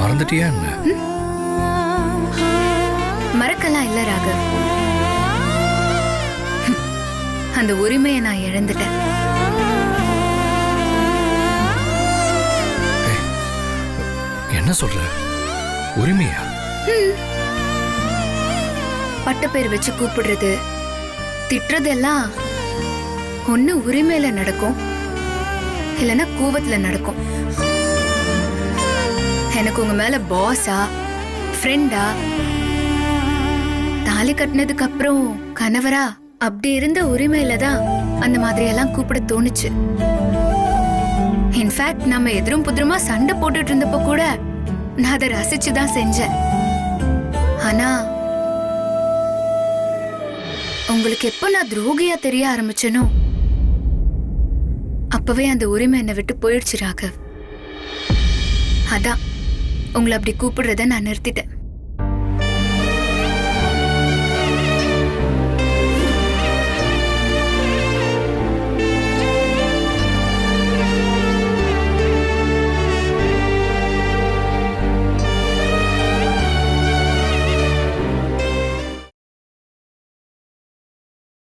மறந்துட்டியா என்ன? மறக்கலாம் இல்ல ராகவ். ஹம், அந்த உரிமையை நான் இழந்துட்டேன். என்ன சொல்ற? உரிமையா? பட்டப்பேர் வச்சு கூப்பிடுறது திட்டுறதெல்லாம் ஒண்ணு உரிமையில நடக்கும் இல்லைன்னா கூவத்துல நடக்கும். எனக்கு உங்க மேல பாஸா ஃப்ரெண்டா தாலி கட்டினதுக்கு அப்புறம் கணவரா? அப்படி இருந்த உரிமையில தான் அந்த மாதிரி எல்லாம் கூப்பிட தோணுச்சு. இன்ஃபேக்ட் நம்ம எதிரும் புதிரமா சண்டை போட்டுட்டு இருந்தப்போ கூட நான் அதை ரசிச்சு தான் செஞ்சேன். ஆனா உங்களுக்கு எப்ப நான் துரோகியா தெரிய ஆரம்பிச்சனோ அப்பவே அந்த உரிமை என்னை விட்டு போயிடுச்சு ராகவ். அதான். உங்களை அப்படி கூப்பிடுறத நான் நிறுத்திட்டேன்.